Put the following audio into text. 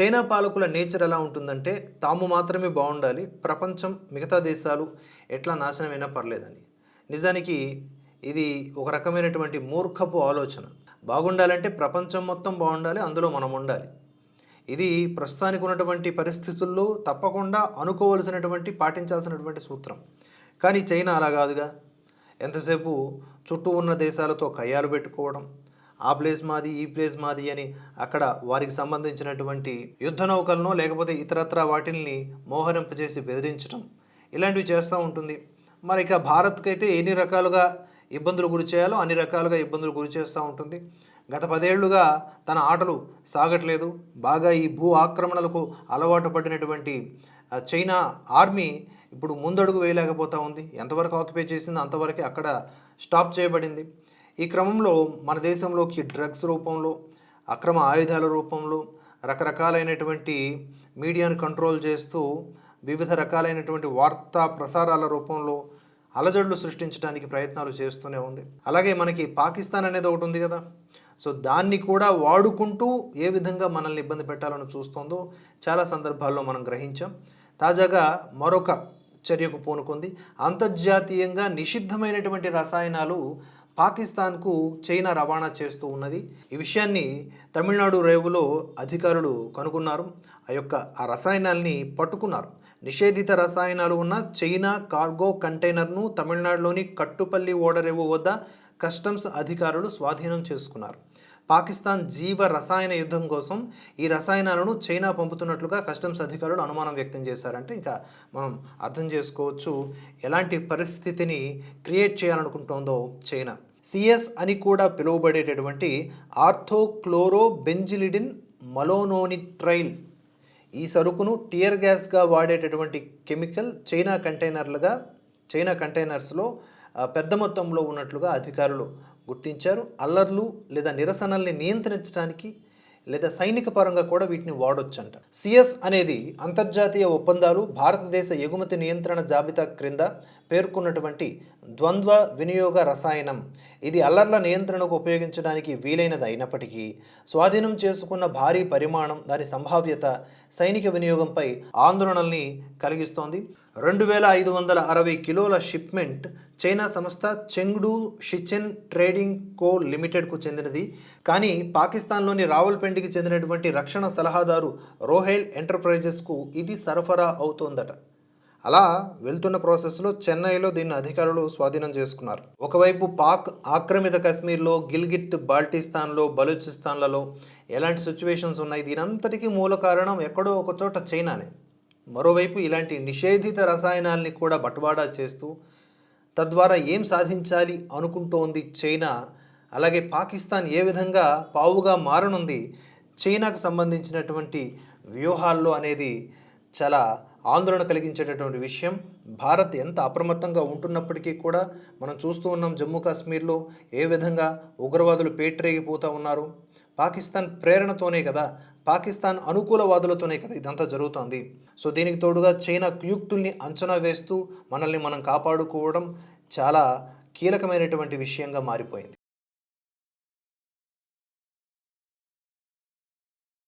China పాలకుల nature ఎలా ఉంటుందంటే తాము మాత్రమే బాగుండాలి ప్రపంచం మిగతా దేశాలు ఎట్లా నాశనమైనా పర్లేదని. నిజానికి ఇది ఒక రకమైనటువంటి మూర్ఖపు ఆలోచన. బాగుండాలంటే ప్రపంచం మొత్తం బాగుండాలి అందులో మనం ఉండాలి. ఇది ప్రస్తుతానికి ఉన్నటువంటి పరిస్థితుల్లో తప్పకుండా అనుకోవలసినటువంటి పాటించాల్సినటువంటి సూత్రం. కానీ చైనా అలా కాదుగా. ఎంతసేపు చుట్టూ ఉన్న దేశాలతో కయ్యాలు పెట్టుకోవడం ఆ ప్లేస్ మాది ఈ ప్లేస్ మాది అని అక్కడ వారికి సంబంధించినటువంటి యుద్ధ నౌకలను లేకపోతే ఇతరత్ర వాటిల్ని మోహరింపజేసి బెదిరించడం ఇలాంటివి చేస్తూ ఉంటుంది. మరి ఇక భారత్కైతే ఎన్ని రకాలుగా ఇబ్బందులు గురి చేయాలో అన్ని రకాలుగా ఇబ్బందులు గురి చేస్తూ ఉంటుంది. గత పదేళ్ళుగా తన ఆటలు సాగట్లేదు. బాగా ఈ భూ ఆక్రమణలకు అలవాటు పడినటువంటి చైనా ఆర్మీ ఇప్పుడు ముందడుగు వేయలేకపోతూ ఉంది. ఎంతవరకు ఆక్యుపై చేసిందో అంతవరకు అక్కడ స్టాప్ చేయబడింది. ఈ క్రమంలో మన దేశంలోకి డ్రగ్స్ రూపంలో అక్రమ ఆయుధాల రూపంలో రకరకాలైనటువంటి మీడియాను కంట్రోల్ చేస్తూ వివిధ రకాలైనటువంటి వార్తా ప్రసారాల రూపంలో అలజడులు సృష్టించడానికి ప్రయత్నాలు చేస్తూనే ఉంది. అలాగే మనకి పాకిస్తాన్ అనేది ఒకటి ఉంది కదా. సో దాన్ని కూడా వాడుకుంటూ ఏ విధంగా మనల్ని ఇబ్బంది పెట్టాలని చూస్తోందో చాలా సందర్భాల్లో మనం గ్రహించాం. తాజాగా మరొక చర్యకు పూనుకుంది. అంతర్జాతీయంగా నిషిద్ధమైనటువంటి రసాయనాలు పాకిస్తాన్కు చైనా రవాణా చేస్తూ ఉన్నది. ఈ విషయాన్ని తమిళనాడు రేవులో అధికారులు కనుగొన్నారు. ఆ యొక్క ఆ రసాయనాల్ని పట్టుకున్నారు. నిషేధిత రసాయనాలు ఉన్న చైనా కార్గో కంటైనర్ను తమిళనాడులోని కట్టుపల్లి ఓడరేవు వద్ద కస్టమ్స్ అధికారులు స్వాధీనం చేసుకున్నారు. పాకిస్తాన్ జీవ రసాయన యుద్ధం కోసం ఈ రసాయనాలను చైనా పంపుతున్నట్లుగా కస్టమ్స్ అధికారులు అనుమానం వ్యక్తం చేశారంటే ఇంకా మనం అర్థం చేసుకోవచ్చు ఎలాంటి పరిస్థితిని క్రియేట్ చేయాలనుకుంటోందో చైనా. సిఎస్ అని కూడా పిలువబడేటటువంటి ఆర్థోక్లోరో బెంజిలిడిన్ మలోనోనిట్రైల్ ఈ సరుకును టియర్ గ్యాస్గా వాడేటటువంటి కెమికల్ చైనా కంటైనర్లుగా చైనా కంటైనర్స్లో పెద్ద మొత్తంలో ఉన్నట్లుగా అధికారులు గుర్తించారు. అల్లర్లు లేదా నిరసనల్ని నియంత్రించడానికి లేదా సైనిక పరంగా కూడా వీటిని వాడొచ్చంట. సిఎస్ అనేది అంతర్జాతీయ ఒప్పందాలు భారతదేశ ఎగుమతి నియంత్రణ జాబితా క్రింద పేర్కొన్నటువంటి ద్వంద్వ వినియోగ రసాయనం. ఇది అల్లర్ల నియంత్రణకు ఉపయోగించడానికి వీలైనది అయినప్పటికీ స్వాధీనం చేసుకున్న భారీ పరిమాణం దాని సంభావ్యత సైనిక వినియోగంపై ఆందోళనల్ని కలిగిస్తోంది. రెండు వేల ఐదు వందల అరవై కిలోల షిప్మెంట్ చైనా సంస్థ చెంగ్డు షిచెన్ ట్రేడింగ్ కో లిమిటెడ్కు చెందినది. కానీ పాకిస్తాన్లోని రావల్పిండికి చెందినటువంటి రక్షణ సలహాదారు రోహెల్ ఎంటర్ప్రైజెస్కు ఇది సరఫరా అవుతోందట. అలా వెళ్తున్న ప్రాసెస్లో చెన్నైలో దీన్ని అధికారులు స్వాధీనం చేసుకున్నారు. ఒకవైపు పాక్ ఆక్రమిత కశ్మీర్లో గిల్గిట్ బాల్టిస్తాన్లో బలూచిస్తాన్లలో ఎలాంటి సిచ్యువేషన్స్ ఉన్నాయి? దీనంతటికీ మూల కారణం ఎక్కడో ఒకచోట చైనానే. మరోవైపు ఇలాంటి నిషేధిత రసాయనాల్ని కూడా బట్వాడా చేస్తూ తద్వారా ఏం సాధించాలి అనుకుంటోంది చైనా? అలాగే పాకిస్తాన్ ఏ విధంగా పావుగా మారనుంది? చైనాకు సంబంధించినటువంటి వ్యూహాల్లో అనేది చాలా ఆందోళన కలిగించేటటువంటి విషయం. భారత్ ఎంత అప్రమత్తంగా ఉంటున్నప్పటికీ కూడా మనం చూస్తూ ఉన్నాం జమ్మూ కాశ్మీర్లో ఏ విధంగా ఉగ్రవాదులు పేటరేగిపోతూ ఉన్నారు. పాకిస్తాన్ ప్రేరణతోనే కదా పాకిస్తాన్ అనుకూలవాదులతోనే కదా ఇదంతా జరుగుతోంది. సో దీనికి తోడుగా చైనా కుయుక్తుల్ని అంచనా వేస్తూ మనల్ని మనం కాపాడుకోవడం చాలా కీలకమైనటువంటి విషయంగా మారిపోయింది.